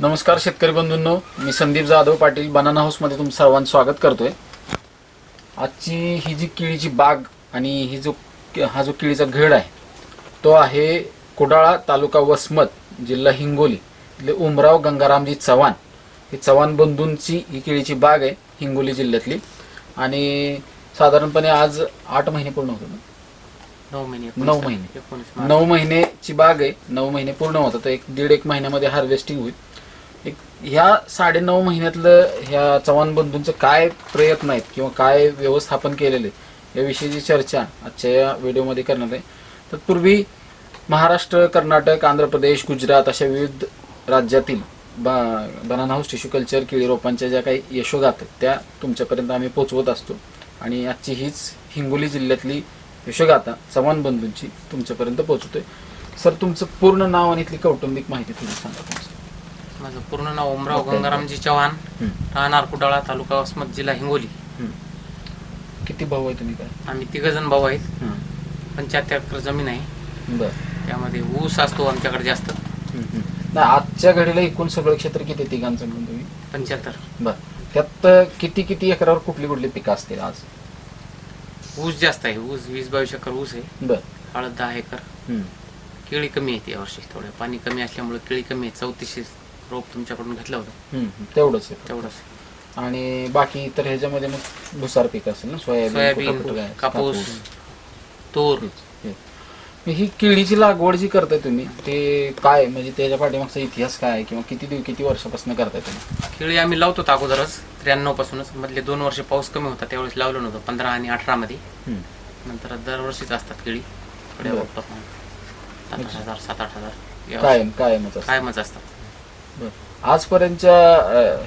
नमस्कार शेतकरी बंधूंनो मी संदीप जाधव पाटील बनाना हाऊसमध्ये तुमचं सर्वांचं स्वागत करतोय. आजची ही जी केळीची बाग आणि ही जो हा जो केळीचा घड आहे तो आहे कुडाळा तालुका वसमत जिल्हा हिंगोली इथले उमराव गंगारामजी चव्हाण. ही चव्हाण बंधूंची ही केळीची बाग आहे हिंगोली जिल्ह्यातली. आणि साधारणपणे आज आठ महिने पूर्ण होतो ना? नऊ महिने. नऊ महिने. नऊ महिनेची बाग आहे नऊ महिने पूर्ण होतात. एक दीड एक महिन्यामध्ये हार्वेस्टिंग होईल. एक ह्या साडेनऊ महिन्यातलं ह्या चव्हाण बंधूंचं काय प्रयत्न आहेत किंवा काय व्यवस्थापन केलेलं आहे याविषयीची चर्चा आजच्या या व्हिडिओमध्ये करणार आहे. तत्पूर्वी महाराष्ट्र कर्नाटक आंध्र प्रदेश गुजरात अशा विविध राज्यातील बा बनाना हाऊस टिश्यू कल्चर केळी रोपांच्या ज्या काही यशोगात आहेत त्या तुमच्यापर्यंत आम्ही पोचवत असतो. आणि आजची हीच हिंगोली जिल्ह्यातली यशोगाथा चव्हाण बंधूंची तुमच्यापर्यंत पोहोचतोय सर तुमचं पूर्ण नाव आणि इथली कौटुंबिक माहिती तुम्ही सांगा. तुमचं माझं पूर्ण नाव ओमराव गंगारामजी चव्हाण. हं. राहणार कुडाळा तालुका वसमत जिल्हा हिंगोली. किती भाऊ आहे तुम्ही काय? आम्ही तिघ जण भाऊ आहेत. पंच्याहत्तर एकर जमीन आहे. बरं. त्यामध्ये ऊस असतो आमच्याकडे जास्त. नाही आजच्या घडीला एकूण सगळं क्षेत्र किती आहे तिघांचं म्हणून तुम्ही? पंच्याहत्तर. बरं. त्यात किती किती एकरावर कुठली कुठली पिकं असतील आज? ऊस जास्त आहे. ऊस वीस बावीस एकर ऊस आहे. बरं. हळद दहा एकर. केळी कमी आहे यावर्षी थोडं पाणी कमी असल्यामुळे केळी कमी आहे चौतीसशे रोप तुमच्याकडून घेतलं होतं. तेवढंच आहे तेवढंच आणि बाकी इतर ह्याच्यामध्ये मग भुसार पीक असेल ना सोयाबीन सोयाबीन कुठं- काय? कापूस तूर हे. मग ही केळीची लागवड जी करताय तुम्ही ते काय म्हणजे त्याच्या पाठीमागचा इतिहास काय आहे? किंवा किती दिव किती वर्षापासून करताय तुम्ही केळी आम्ही लावतो अगोदरच त्र्याण्णव पासूनच मधले दोन वर्ष पाऊस कमी होता त्यावेळेस लावलं नव्हतं पंधरा आणि अठरा मध्ये. नंतर दरवर्षीच असतात केळी बरं. सात आठ हजार सात आठ हजार कायम कायमच असतं. कायमच असतात. आजपर्यंतच्या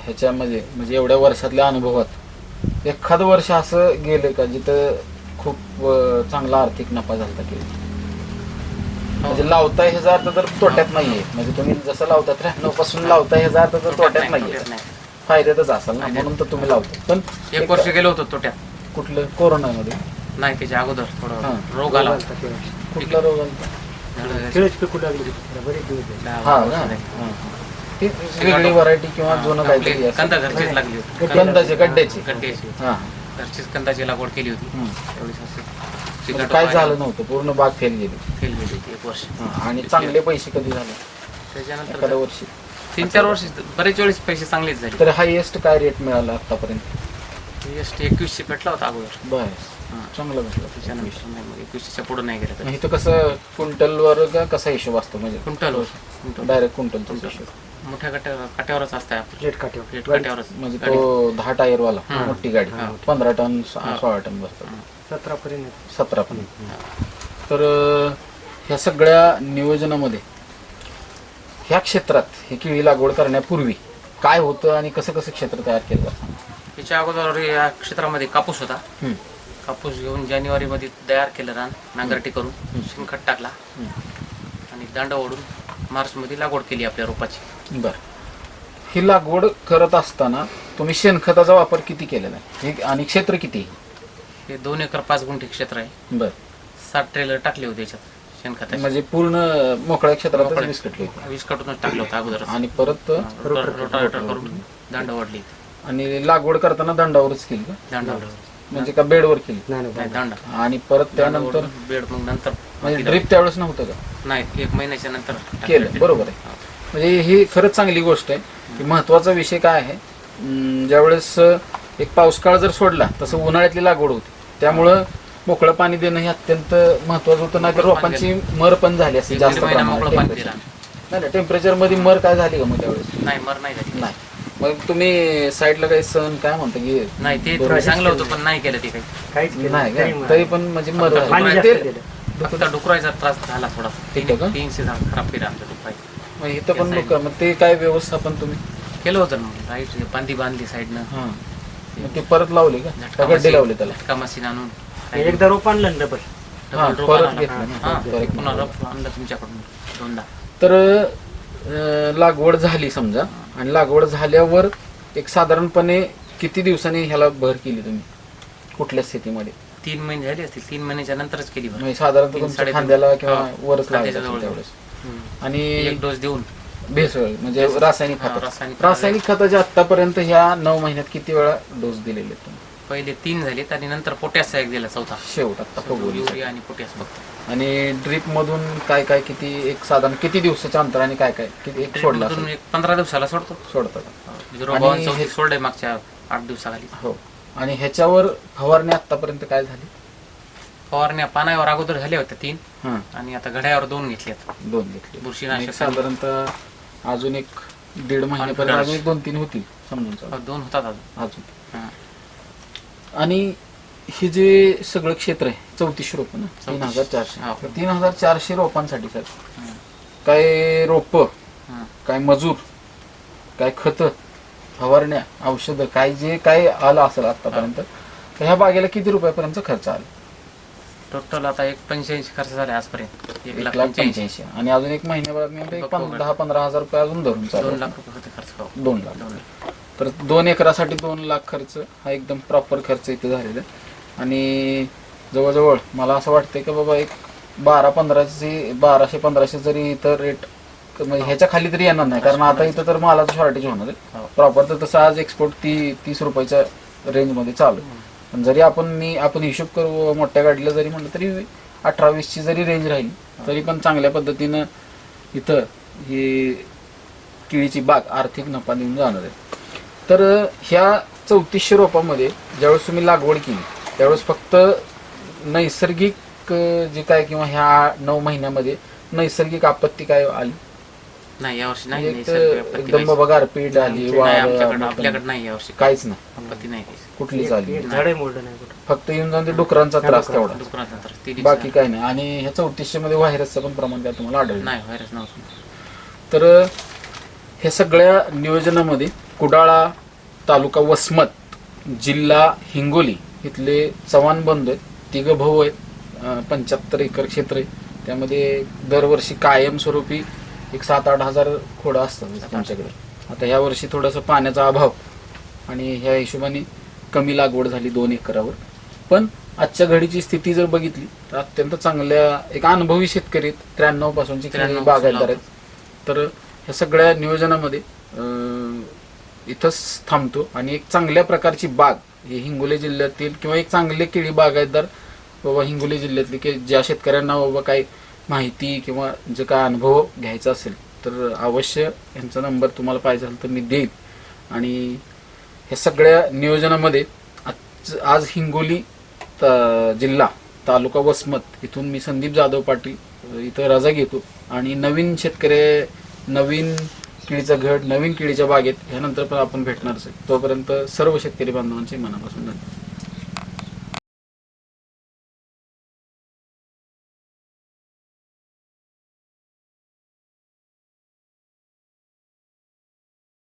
ह्याच्यामध्ये म्हणजे एवढ्या वर्षातल्या अनुभवात एखादं वर्ष असं गेलं का जिथं खूप चांगला आर्थिक नफा झाला केळी म्हणजे लावताय ह्याचा अर्थ तर तोट्यात नाहीये. म्हणजे तुम्ही जसं लावता त्र्याण्णवपासून लावताय ह्याचा अर्थ तर तोट्यात नाही, नाहीये. फायद्यातच असाल ना. म्हणून तर तुम्ही लावता. पण एक वर्ष गेलो होतो तोट्यात. कुठलं? कोरोनामध्ये? नाही त्याच्या अगोदर हा. रोग आला. कुठला रोग आला हा. हा, हा. ती वेगळी व्हरायटी किंवा जुनं काहीतरी आपली असं. कंदा घरचीच लागली होती. कंदाची गड्ड्याची. गड्ड्याची. हा. घरचीच कंदाची लागवड केली होती. हम्म. म्हणजे चिकट काय झालं नव्हतं? पूर्ण बाग फेल गेली. फेल गेली होती एक वर्ष. हा, आणि चांगले पैसे कधी झाले? त्याच्यानंतर वर्षी. तीन चार वर्ष बरेच वेळेस पैसे चांगलेच झाले. तर हायएस्ट काय रेट मिळाला आतापर्यंत? एस एकवीसशे भेटला होता अगोदर. हा. चांगलं भेटलं त्याच्यानंतर नाही मग एकवीसच्या पुढे नाही गेलं मग इथं कसं क्विंटल वर का कसा हिशोब असतो? म्हणजे क्विंटल क्विंटल डायरेक्ट क्विंटलचा हिशोब. मोठ्या कट्या काट्यावरच असतं आपलं प्लेट काट्यावर. प्लेट काट्यावरच. म्हणजे तो दहा टायर वाला हा. मोठी गाडी. हा. पंधरा टन स- हा. सोळा टन बसतात. सतरा पर्यंत. सतरा पण तर अं, ह्या सगळ्या नियोजनामध्ये ह्या क्षेत्रात ही केळी लागवड करण्यापूर्वी काय होतं आणि कसं कसं क्षेत्र तयार केलं जातं? त्याच्या अगोदर या क्षेत्रामध्ये कापूस होता. हम्म. कापूस घेऊन जानेवारीमध्ये तयार केलं रान नांगरटी करून. शेणखत टाकला. आणि दांडा ओढून मार्चमध्ये लागवड केली आपल्या रोपाची. बरं. ही लागवड करत असताना तुम्ही शेणखताचा वापर किती केलेला आहे? हे आणि क्षेत्र किती? हे दोन एकर पाच गुंठे क्षेत्र आहे. बर. सात ट्रेलर टाकले होते याच्यात शेणखताचे. म्हणजे पूर्ण मोकळ्या क्षेत्रातच मोकळ्या. विस्कटले होते. वीस कटूनच टाकलं होतं अगोदर आणि परत रोटावेटर करून दांडा ओढली. आणि लागवड करताना दंडावरच केली का? दांडा म्हणजे का बेडवर केली? नाही नाही नाही दांडा. आणि परत त्यानंतर बेड मग नंतर म्हणजे ड्रीप त्यावेळेस नव्हतं का? नाही एक महिन्याच्या नंतर केलं बरोबर आहे. म्हणजे ही खरंच चांगली गोष्ट आहे. की महत्त्वाचा विषय काय आहे? ज्यावेळेस एक पाऊस काळ जर सोडला तसं उन्हाळ्यातली लागवड होती. त्यामुळं मोकळं पाणी देणं हे अत्यंत महत्वाचं होतं नाही तर रोपांची मर पण झाली असते एक जास्त नाही नाही टेम्परेचरमध्ये मर काय झाली का मग त्यावेळेस? नाही मर नाही झाली. नाही. मग तुम्ही साईडला काही सण काय म्हणता की नाही ते. चांगलं होतं पण नाही केलं ते काही. नाही तरी पण म्हणजे मर डुकरायचा त्रास झाला थोडासा. ठीक आहे का? तीन- तीनशे झाड खराब केला आमच्या डुकरायचं. मग इथं पण लोक मग ते काय व्यवस्थापन तुम्ही? केलं होतं ना राईट बांधी बांधली साईडनं हा. मग ते परत लावले का? गड्डे लावले त्याला? झटका मशीन आणून. एकदा रोप आणलं ना डबल हा, डबल रोप परत आणला. घेतलं ना. हा, परत पुन्हा रोप आणलं तुमच्याकडून दोनदा. तर अं, लागवड झाली समजा आणि लागवड झाल्यावर एक साधारणपणे किती दिवसांनी ह्याला भर केली तुम्ही? कुठल्या स्थितीमध्ये तीन महिने झाले असतील. तीन महिन्याच्या नंतरच केली बरं म्हणजे साधारणतः तीन, तुमच्या साडेतीन. खांद्याला किंवा हा, वरच लागत खांद्याच्या असेल जवळ. त्यावेळेस. आणि एक डोस देऊन. भेसळ म्हणजे रासायनिक हा, खत. रासायनिक रासायनिक खताचे आतापर्यंत ह्या नऊ महिन्यात किती वेळा डोस दिलेले आहेत तुम्ही? पहिले तीन झालेत आणि नंतर पोटॅसचा एक दिला चौथा. शेवट आता फुगवली युरिया आणि पोटॅस फक्त. आणि ड्रीप मधून काय काय किती एक साधारण किती दिवसाच्या अंतराने काय काय? किती एक सोडला मधून असेल? एक पंधरा दिवसाला सोडतो. सोडतात आणि हे- सोडलंय मागच्या आठ दिवसाखाली. हो. आणि ह्याच्यावर फवारणी आतापर्यंत काय झाली? फवारण्या पानावर अगोदर झाल्या होत्या तीन. हा. आणि आता घड्यावर दोन घेतल्यात दोन घेतले बुरशीनाशक आणि साधारणतः अजून एक दीड महिन्यापर्यंत आणि अजून एक दोन तीन होतील समजून चालू. दोन होतात अजून. अजून. हा. आणि हे जे सगळं क्षेत्र आहे चौतीसशे रोप ना? तीन हजार चारशे. हा. तीन हजार चारशे रोपांसाठी सर. काय रोप हं. काय मजूर काय खत फवारण्या औषधं काय जे काय आलं असेल आतापर्यंत तर ह्या बागेला किती रुपयापर्यंत खर्च आला? टोटल आता एक पंच्याऐंशी खर्च झाला आजपर्यंत. एक एक लाख लाख पंच्याऐंशी. आणि अजून एक महिन्याभरात मी एक पं- बघतो. दहा पंधरा हजार रुपये अजून धरून चालू दोन लाख रुपये होते खर्च हो. दोन लाख. तर दोन एकरासाठी दोन लाख खर्च हा एकदम प्रॉपर खर्च इथे झालेला आहे. आणि जवळजवळ मला असं वाटतंय की बाबा एक बारा पंधराशे बाराशे पंधराशे जरी इथं रेट म्हणजे ह्याच्या खाली तरी येणार नाही. कारण आता इथं तर मालाचं शॉर्टेज होणार आहे. प्रॉपर तर तसं आज एक्सपोर्ट ती तीस रुपयाच्या रेंजमध्ये चालू आहे. पण जरी आपण मी आपण हिशोब करू मोठ्या गाडीला जरी म्हणलं तरी अठरा वीसची जरी रेंज राहील तरी पण चांगल्या पद्धतीनं इथं ही केळीची बाग आर्थिक नफा देऊन जाणार आहे. तर ह्या चौतीसशे रोपामध्ये ज्यावेळेस तुम्ही लागवड केली त्यावेळेस फक्त नैसर्गिक जे काय किंवा ह्या नऊ महिन्यामध्ये नैसर्गिक आपत्ती काय आली? नाही यावर्षी नाही आपत्ती एकदम काहीच. बाबा गारपीट आली नाही आमच्याकडे आपल्याकडे नाही यावर्षी काहीच नाही. आपत्ती नाही काहीच. कुठलीच आली झाडे मोडलं नाही कुठं. फक्त येऊन जाऊन ते डुकरांचा त्रास तेवढा डुकराचं नंतर ती दिवस बाकी काय नाही. आणि ह्या चौतीसशे मध्ये व्हायरसचं पण प्रमाण काय तुम्हाला आढळलं? नाही व्हायरस नव्हतं. तर हे सगळ्या नियोजनामध्ये कुडाळा तालुका वसमत जिल्हा हिंगोली इथले चव्हाण बंधू आहेत. तिघं भाऊ आहेत. पंच्याहत्तर एकर क्षेत्र आहे. त्यामध्ये दरवर्षी कायमस्वरूपी एक सात आठ हजार खोडं असतात तुमच्याकडे. आता ह्या वर्षी थोडंसं पाण्याचा अभाव आणि ह्या हिशोबाने कमी लागवड झाली दोन एकरावर. पण आजच्या घडीची स्थिती जर बघितली तर अत्यंत चांगल्या एक अनुभवी शेतकरी त्र्याण्णव पासूनची केळी 93 बागायतदार आहेत. तर ह्या सगळ्या नियोजनामध्ये इथंच थांबतो. आणि एक चांगल्या प्रकारची बाग ही हिंगोली जिल्ह्यातील किंवा एक चांगले केळी बागायतदार बाबा हिंगोली जिल्ह्यातले की ज्या शेतकऱ्यांना बाबा काही माहिती किंवा जे काय अनुभव घ्यायचा असेल तर अवश्य यांचा नंबर तुम्हाला पाहिजे असेल तर मी देईन. आणि ह्या सगळ्या नियोजनामध्ये आज आज हिंगोली ता जिल्हा तालुका वसमत इथून मी संदीप जाधव पाटील इथं रजा घेतो. आणि नवीन शेतकरी नवीन केळीचा घड नवीन केळीच्या बागेत ह्यानंतर पण आपण भेटणारच आहे तोपर्यंत सर्व शेतकरी बांधवांचे मनापासून धन्यवाद.